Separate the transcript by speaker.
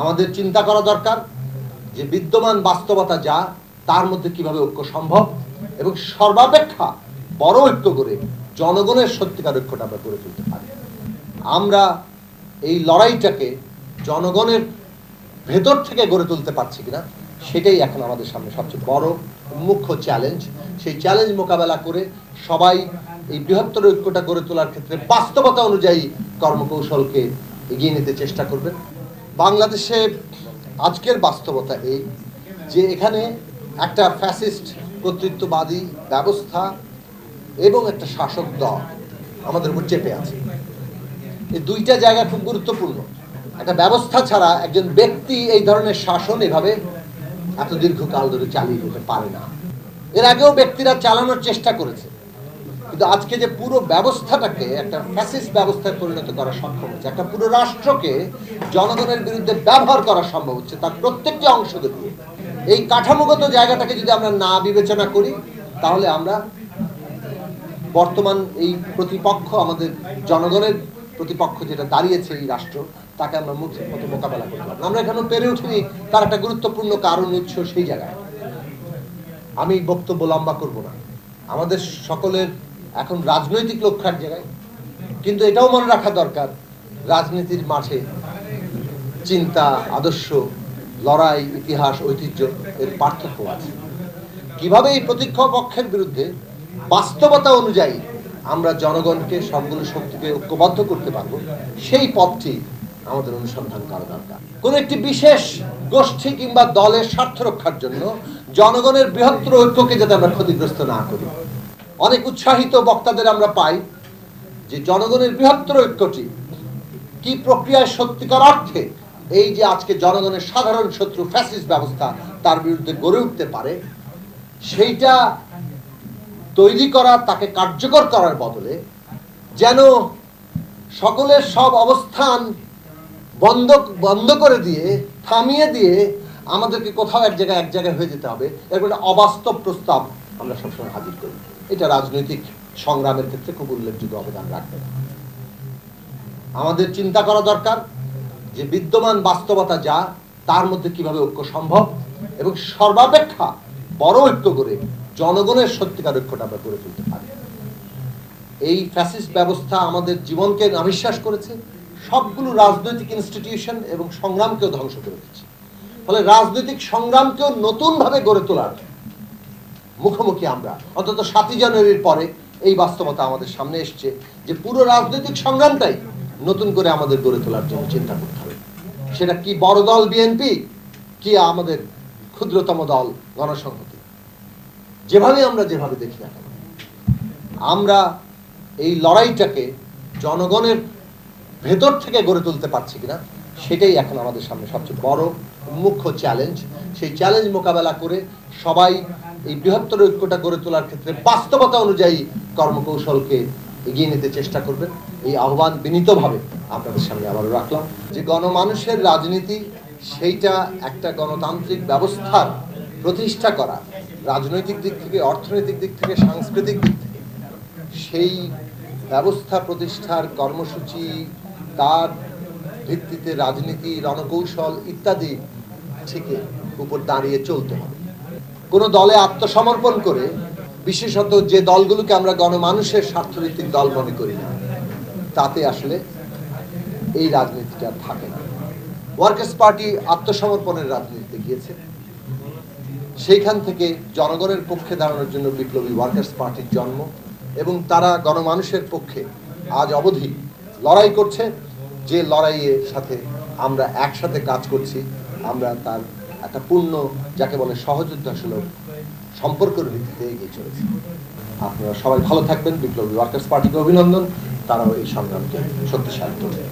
Speaker 1: আমাদের চিন্তা করা দরকার যে বিদ্যমান বাস্তবতা যা, তার মধ্যে কীভাবে ঐক্য সম্ভব এবং সর্বাপেক্ষা বড় ঐক্য করে জনগণের সত্যিকার ঐক্যটা আমরা গড়ে তুলতে পারি। আমরা এই লড়াইটাকে জনগণের ভেতর থেকে গড়ে তুলতে পারছি কিনা, সেটাই এখন আমাদের সামনে সবচেয়ে বড় মুখ্য চ্যালেঞ্জ সেই চ্যালেঞ্জ মোকাবেলা করে সবাই এই বৃহত্তর ঐক্যটা গড়ে তোলার ক্ষেত্রে বাস্তবতা অনুযায়ী কর্মকৌশলকে এগিয়ে নিতে চেষ্টা করবেন বাংলাদেশে আজকের বাস্তবতা এই যে এখানে একটা ফ্যাসিস্ট কর্তৃত্ববাদী ব্যবস্থা এবং একটা শাসক দল আমাদের উপর চেপে আছে। এই দুইটা জায়গা খুব গুরুত্বপূর্ণ। একটা ব্যবস্থা ছাড়া একজন ব্যক্তি এই ধরনের শাসন এভাবে এত দীর্ঘকাল ধরে চালিয়ে যেতে পারে না। এর আগেও ব্যক্তিরা চালানোর চেষ্টা করেছে। কিন্তু আজকে যে পুরো ব্যবস্থাটাকে একটা ফ্যাসিস্ট ব্যবস্থায় পরিণত করা সম্ভব হচ্ছে, একটা পুরো রাষ্ট্রকে জনগণের বিরুদ্ধে ব্যবহার করা সম্ভব হচ্ছে, তার প্রত্যেকটি অংশকে দিয়ে। এই কাঠামোগত জায়গাটাকে যদি আমরা না বিবেচনা করি, তাহলে আমরা বর্তমান এই প্রতিপক্ষ, আমাদের জনগণের প্রতিপক্ষ যেটা দাঁড়িয়েছে এই রাষ্ট্র, তাকে আমরা মুখের মতো মোকাবেলা করতে পারব। আমরা এখনও পেরে উঠিনি তার একটা গুরুত্বপূর্ণ কারণ উৎস সেই জায়গায়। আমি বক্তব্য লম্বা করব না। আমাদের সকলের এখন রাজনৈতিক লক্ষ্য এক জায়গায়। কিন্তু এটাও মনে রাখা দরকার, রাজনীতির মাঠে চিন্তা, আদর্শ, লড়াই, ইতিহাস, ঐতিহ্য এর পার্থক্য আছে। কীভাবে এই প্রতিক্ষ পক্ষের বিরুদ্ধে বাস্তবতা অনুযায়ী আমরা জনগণকে, সবগুলো শক্তিকে ঐক্যবদ্ধ করতে পারব, সেই পথটি আমাদের অনুসন্ধান করা দরকার। কোন একটি বিশেষ গোষ্ঠী কিংবা দলের স্বার্থ রক্ষার জন্য জনগণের বৃহত্তর ঐক্যকে যাতে আমরা ক্ষতিগ্রস্ত না করি অনেক উৎসাহিত বক্তাদের আমরা পাই যে জনগণের বৃহত্তর ঐক্যটি কি প্রক্রিয়ায় সত্যিকার অর্থে এই যে আজকে জনগণের সাধারণ শত্রু ফ্যাসিস্ট ব্যবস্থা তার বিরুদ্ধে গড়ে উঠতে পারে, সেইটা তৈরি করা, তাকে কার্যকর করার বদলে যেন সকলের সব অবস্থান বন্ধ বন্ধ করে দিয়ে, থামিয়ে দিয়ে আমাদেরকে কোথাও এক জায়গায় এক জায়গায় হয়ে যেতে হবে, এরকম একটা অবাস্তব প্রস্তাব আমরা সবসময় হাজির করি। এটা রাজনৈতিক সংগ্রামের ক্ষেত্রে খুব উল্লেখযোগ্য অবদান রাখবে। আমাদের চিন্তা করা দরকার যে বিদ্যমান বাস্তবতা যা, তার মধ্যে কীভাবে ঐক্য সম্ভব এবং সর্বাপেক্ষা বড় ঐক্য করে জনগণের সত্যিকার ঐক্যটা আমরা গড়ে তুলতে পারি। এই ফ্যাসিস্ট ব্যবস্থা আমাদের জীবনকে নাভিশ্বাস করেছে, সবগুলো রাজনৈতিক ইনস্টিটিউশন এবং সংগ্রামকেও ধ্বংস করে দিচ্ছে। ফলে রাজনৈতিক সংগ্রামকেও নতুনভাবে গড়ে তোলার মুখোমুখি আমরা। অন্তত সাতই জানুয়ারির পরে এই বাস্তবতা আমাদের সামনে এসছে যে পুরো রাজনৈতিক সংগ্রামটাই নতুন করে আমাদের গড়ে তোলার জন্য চিন্তা করতে হবে। সেটা কি বড় দল বিএনপি কি আমাদের ক্ষুদ্রতম দল গণসংহতি? যেভাবে আমরা যেভাবে দেখি না আমরা এই লড়াইটাকে জনগণের ভেতর থেকে গড়ে তুলতে পারছি কিনা, সেটাই এখন আমাদের সামনে সবচেয়ে বড় মুখ্য চ্যালেঞ্জ সেই চ্যালেঞ্জ মোকাবেলা করে সবাই এই বৃহত্তর ঐক্যটা গড়ে তোলার ক্ষেত্রে বাস্তবতা অনুযায়ী কর্মকৌশলকে এগিয়ে নিতে চেষ্টা করবেন। এই আহ্বান বিনীতভাবে আপনাদের সামনে আবারও রাখলাম। যে গণমানুষের রাজনীতি, সেইটা একটা গণতান্ত্রিক ব্যবস্থার প্রতিষ্ঠা করা, রাজনৈতিক দিক থেকে, অর্থনৈতিক দিক থেকে, সাংস্কৃতিক দিক থেকে, সেই ব্যবস্থা প্রতিষ্ঠার কর্মসূচি, তার ভিত্তিতে রাজনীতি, রণকৌশল ইত্যাদি থেকে উপর দাঁড়িয়ে চলতে হবে। কোনো দলে আত্মসমর্পণ করে, বিশেষত যে দলগুলোকে আমরা গণমানুষের স্বার্থভিত্তিক দল মনে করি না, তাতে আসলে এই রাজনীতিটা থাকে না। ওয়ার্কার্স পার্টি আত্মসমর্পণের রাজনীতিতে গিয়েছে। সেইখান থেকে জনগণের পক্ষে দাঁড়ানোর জন্য বিপ্লবী ওয়ার্কার্স পার্টির জন্ম এবং তারা গণমানুষের পক্ষে আজ অবধি লড়াই করছে। যে লড়াইয়ের সাথে আমরা একসাথে কাজ করছি, আমরা তার একটা পূর্ণ, যাকে বলে সহযোদ্ধাসুলভ সম্পর্কের ভিত্তিতে এগিয়ে চলেছি। আপনারা সবাই ভালো থাকবেন। বিপ্লবী ওয়ার্কার্স পার্টিকে অভিনন্দন। তারাও এই সংগ্রামকে শক্তিশালী করবে